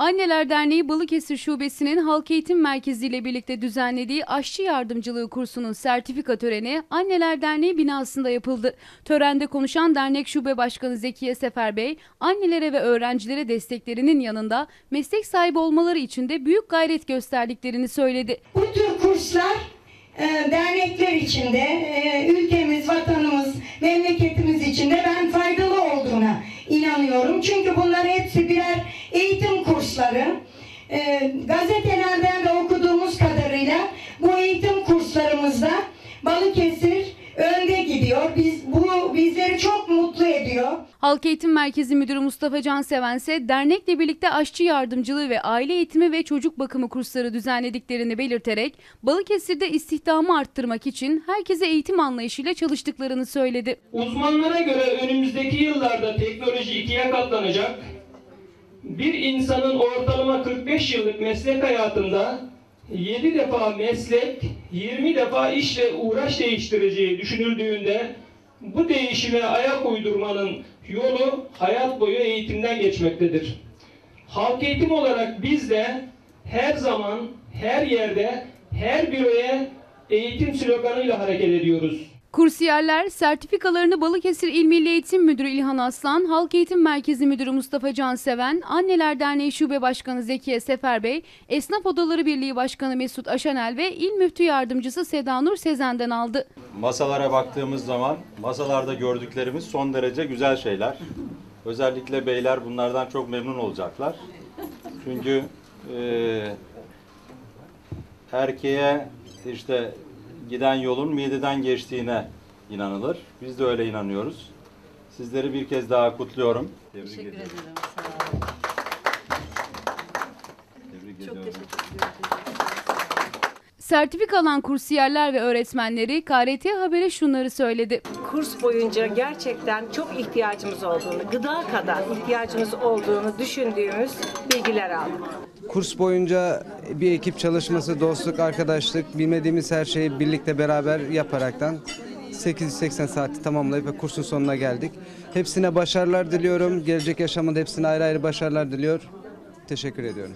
Anneler Derneği Balıkesir Şubesi'nin Halk Eğitim Merkezi ile birlikte düzenlediği aşçı yardımcılığı kursunun sertifika töreni Anneler Derneği binasında yapıldı. Törende konuşan dernek şube başkanı Zekiye Sefer Bey, annelere ve öğrencilere desteklerinin yanında meslek sahibi olmaları için de büyük gayret gösterdiklerini söyledi. Bu tür kurslar e, dernekler içinde, e, ülkemiz, vatanımız, E, gazetelerden de okuduğumuz kadarıyla bu eğitim kurslarımızda Balıkesir önde gidiyor. Biz bu bizleri çok mutlu ediyor. Halk Eğitim Merkezi Müdürü Mustafa Can Seven ise dernekle birlikte aşçı yardımcılığı ve aile eğitimi ve çocuk bakımı kursları düzenlediklerini belirterek Balıkesir'de istihdamı arttırmak için herkese eğitim anlayışıyla çalıştıklarını söyledi. Uzmanlara göre önümüzdeki yıllarda teknoloji ikiye katlanacak. Bir insanın ortalama 45 yıllık meslek hayatında 7 defa meslek, 20 defa iş ve uğraş değiştireceği düşünüldüğünde bu değişime ayak uydurmanın yolu hayat boyu eğitimden geçmektedir. Halk eğitim olarak biz de her zaman, her yerde, her büroya eğitim sloganıyla hareket ediyoruz. Kursiyerler sertifikalarını Balıkesir İl Milli Eğitim Müdürü İlhan Aslan, Halk Eğitim Merkezi Müdürü Mustafa Can Seven, Anneler Derneği Şube Başkanı Zekiye Sefer Bey, Esnaf Odaları Birliği Başkanı Mesut Aşanel ve İl Müftü Yardımcısı Seda Nur Sezen'den aldı. Masalara baktığımız zaman masalarda gördüklerimiz son derece güzel şeyler. Özellikle beyler bunlardan çok memnun olacaklar. Çünkü eee erkeğe işte giden yolun mideden geçtiğine inanılır. Biz de öyle inanıyoruz. Sizleri bir kez daha kutluyorum. Tebrik ediyorum. Tebrik ediyorum. Sertifika alan kursiyerler ve öğretmenleri KRT Haber'e şunları söyledi. kurs boyunca gerçekten çok ihtiyacımız olduğunu, gıda kadar ihtiyacımız olduğunu düşündüğümüz bilgiler aldık. Kurs boyunca bir ekip çalışması, dostluk, arkadaşlık, bilmediğimiz her şeyi birlikte beraber yaparaktan 880 saati tamamlayıp ve kursun sonuna geldik. Hepsine başarılar diliyorum. Gelecek yaşamında hepsine ayrı ayrı başarılar diliyor. Teşekkür ediyorum.